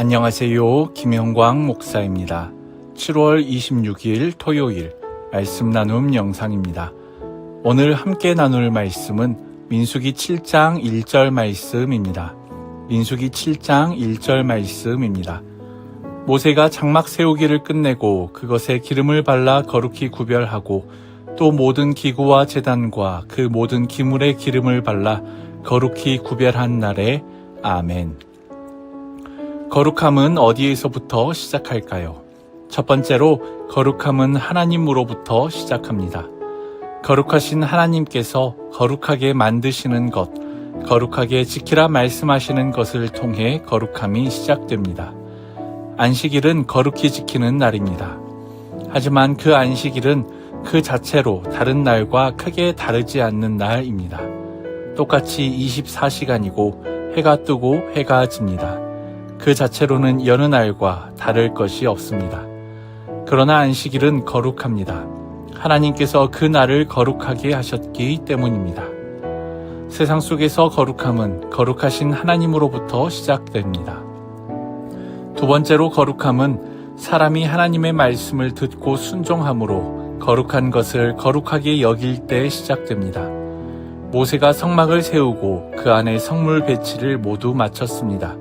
안녕하세요. 김영광 목사입니다. 7월 26일 토요일 말씀 나눔 영상입니다. 오늘 함께 나눌 말씀은 민수기 7장 1절 말씀입니다. 민수기 7장 1절 말씀입니다. 모세가 장막 세우기를 끝내고 그것에 기름을 발라 거룩히 구별하고 또 모든 기구와 재단과 그 모든 기물에 기름을 발라 거룩히 구별한 날에 아멘. 거룩함은 어디에서부터 시작할까요? 첫 번째로 거룩함은 하나님으로부터 시작합니다. 거룩하신 하나님께서 거룩하게 만드시는 것, 거룩하게 지키라 말씀하시는 것을 통해 거룩함이 시작됩니다. 안식일은 거룩히 지키는 날입니다. 하지만 그 안식일은 그 자체로 다른 날과 크게 다르지 않는 날입니다. 똑같이 24시간이고 해가 뜨고 해가 집니다. 그 자체로는 여느 날과 다를 것이 없습니다. 그러나 안식일은 거룩합니다. 하나님께서 그 날을 거룩하게 하셨기 때문입니다. 세상 속에서 거룩함은 거룩하신 하나님으로부터 시작됩니다. 두 번째로 거룩함은 사람이 하나님의 말씀을 듣고 순종함으로 거룩한 것을 거룩하게 여길 때 시작됩니다. 모세가 성막을 세우고 그 안에 성물 배치를 모두 마쳤습니다.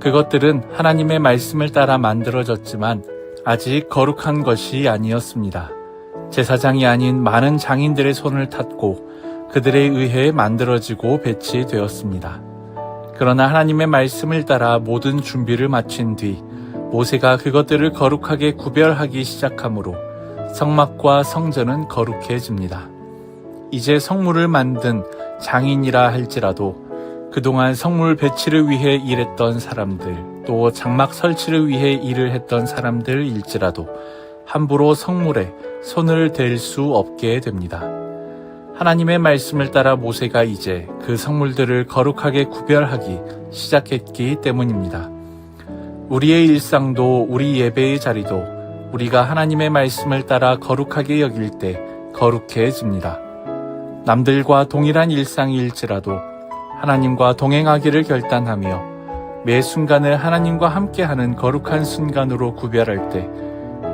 그것들은 하나님의 말씀을 따라 만들어졌지만 아직 거룩한 것이 아니었습니다. 제사장이 아닌 많은 장인들의 손을 탔고 그들에 의해 만들어지고 배치되었습니다. 그러나 하나님의 말씀을 따라 모든 준비를 마친 뒤 모세가 그것들을 거룩하게 구별하기 시작하므로 성막과 성전은 거룩해집니다. 이제 성물을 만든 장인이라 할지라도 그동안 성물 배치를 위해 일했던 사람들, 또 장막 설치를 위해 일을 했던 사람들 일지라도 함부로 성물에 손을 댈 수 없게 됩니다. 하나님의 말씀을 따라 모세가 이제 그 성물들을 거룩하게 구별하기 시작했기 때문입니다. 우리의 일상도 우리 예배의 자리도 우리가 하나님의 말씀을 따라 거룩하게 여길 때 거룩해집니다. 남들과 동일한 일상일지라도 하나님과 동행하기를 결단하며 매 순간을 하나님과 함께하는 거룩한 순간으로 구별할 때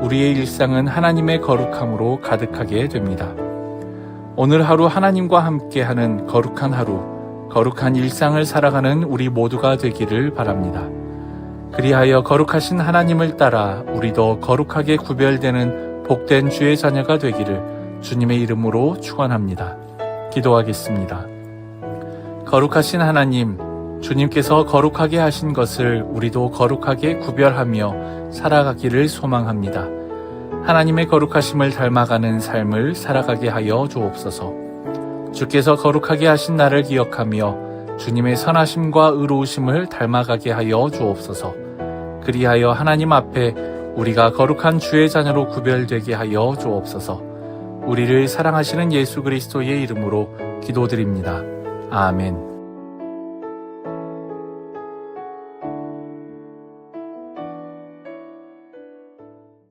우리의 일상은 하나님의 거룩함으로 가득하게 됩니다. 오늘 하루 하나님과 함께하는 거룩한 하루, 거룩한 일상을 살아가는 우리 모두가 되기를 바랍니다. 그리하여 거룩하신 하나님을 따라 우리도 거룩하게 구별되는 복된 주의 자녀가 되기를 주님의 이름으로 축원합니다. 기도하겠습니다. 거룩하신 하나님, 주님께서 거룩하게 하신 것을 우리도 거룩하게 구별하며 살아가기를 소망합니다. 하나님의 거룩하심을 닮아가는 삶을 살아가게 하여 주옵소서. 주께서 거룩하게 하신 나를 기억하며 주님의 선하심과 의로우심을 닮아가게 하여 주옵소서. 그리하여 하나님 앞에 우리가 거룩한 주의 자녀로 구별되게 하여 주옵소서. 우리를 사랑하시는 예수 그리스도의 이름으로 기도드립니다. 아멘.